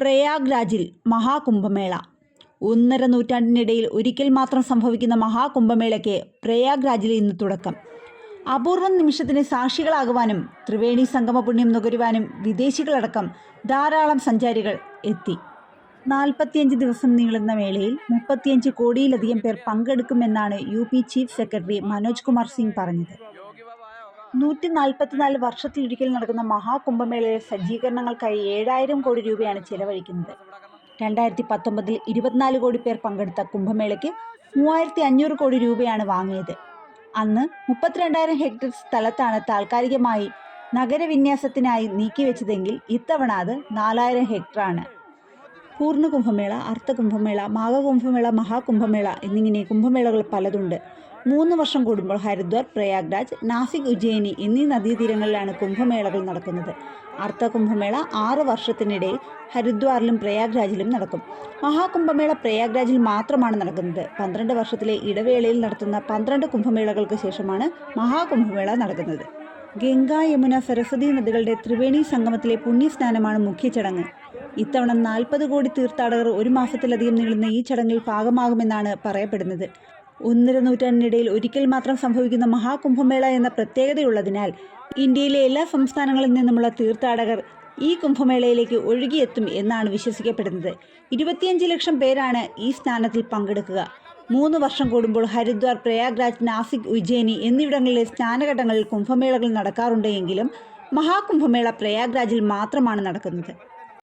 പ്രയാഗ്രാജിൽ മഹാകുംഭമേള. ഒന്നര നൂറ്റാണ്ടിനിടയിൽ ഒരിക്കൽ മാത്രം സംഭവിക്കുന്ന മഹാകുംഭമേളയ്ക്ക് പ്രയാഗ്രാജിൽ ഇന്ന് തുടക്കം. അപൂർവ നിമിഷത്തിന് സാക്ഷികളാകുവാനും ത്രിവേണി സംഗമ പുണ്യം നുകരുവാനും വിദേശികളടക്കം ധാരാളം സഞ്ചാരികൾ എത്തി. നാൽപ്പത്തിയഞ്ച് ദിവസം നീളുന്ന മേളയിൽ മുപ്പത്തിയഞ്ച് കോടിയിലധികം പേർ പങ്കെടുക്കുമെന്നാണ് U P chief secretary Manoj Kumar Singh പറഞ്ഞത്. നൂറ്റി നാൽപ്പത്തിനാല് വർഷത്തിലൊരിക്കൽ നടക്കുന്ന മഹാകുംഭമേളയിലെ സജ്ജീകരണങ്ങൾക്കായി ഏഴായിരം കോടി രൂപയാണ് ചെലവഴിക്കുന്നത്. രണ്ടായിരത്തി പത്തൊമ്പതിൽ ഇരുപത്തിനാല് കോടി പേർ പങ്കെടുത്ത കുംഭമേളയ്ക്ക് മൂവായിരത്തി അഞ്ഞൂറ് കോടി രൂപയാണ് വാങ്ങിയത്. അന്ന് മുപ്പത്തിരണ്ടായിരം ഹെക്ടർ സ്ഥലത്താണ് താൽക്കാലികമായി നഗരവിന്യാസത്തിനായി നീക്കിവെച്ചതെങ്കിൽ ഇത്തവണ അത് നാലായിരം ഹെക്ടറാണ്. പൂർണ കുംഭമേള അർത്ഥ കുംഭമേള മാഘകുംഭമേള മഹാകുംഭമേള എന്നിങ്ങനെ കുംഭമേളകൾ പലതുണ്ട്. മൂന്ന് വർഷം കൂടുമ്പോൾ ഹരിദ്വാർ പ്രയാഗ്രാജ് നാസിക് ഉജ്ജയിനി എന്നീ നദീതീരങ്ങളിലാണ് കുംഭമേളകൾ നടക്കുന്നത്. അർത്ഥ കുംഭമേള ആറ് വർഷത്തിനിടെ ഹരിദ്വാറിലും പ്രയാഗ്രാജിലും നടക്കും. മഹാകുംഭമേള പ്രയാഗ്രാജിൽ മാത്രമാണ് നടക്കുന്നത്. പന്ത്രണ്ട് വർഷത്തിലെ ഇടവേളയിൽ നടത്തുന്ന പന്ത്രണ്ട് കുംഭമേളകൾക്ക് ശേഷമാണ് മഹാകുംഭമേള നടക്കുന്നത്. ഗംഗ യമുന സരസ്വതി നദികളുടെ ത്രിവേണി സംഗമത്തിലെ പുണ്യസ്നാനമാണ് മുഖ്യ ചടങ്ങ്. ഇത്തവണ നാൽപ്പത് കോടി തീർത്ഥാടകർ ഒരു മാസത്തിലധികം നീളുന്ന ഈ ചടങ്ങിൽ ഭാഗമാകുമെന്നാണ് പറയപ്പെടുന്നത്. ഒന്നര നൂറ്റാണ്ടിനിടയിൽ ഒരിക്കൽ മാത്രം സംഭവിക്കുന്ന മഹാകുംഭമേള എന്ന പ്രത്യേകതയുള്ളതിനാൽ ഇന്ത്യയിലെ എല്ലാ സംസ്ഥാനങ്ങളിൽ നിന്നുമുള്ള തീർത്ഥാടകർ ഈ കുംഭമേളയിലേക്ക് ഒഴുകിയെത്തും എന്നാണ് വിശ്വസിക്കപ്പെടുന്നത്. ഇരുപത്തിയഞ്ച് ലക്ഷം പേരാണ് ഈ സ്നാനത്തിൽ പങ്കെടുക്കുക. മൂന്ന് വർഷം കൂടുമ്പോൾ ഹരിദ്വാർ പ്രയാഗ്രാജ് നാസിക് ഉജ്ജയിനി എന്നിവിടങ്ങളിലെ സ്നാനഘട്ടങ്ങളിൽ കുംഭമേളകൾ നടക്കാറുണ്ട് എങ്കിലും മഹാകുംഭമേള പ്രയാഗ്രാജിൽ മാത്രമാണ് നടക്കുന്നത്.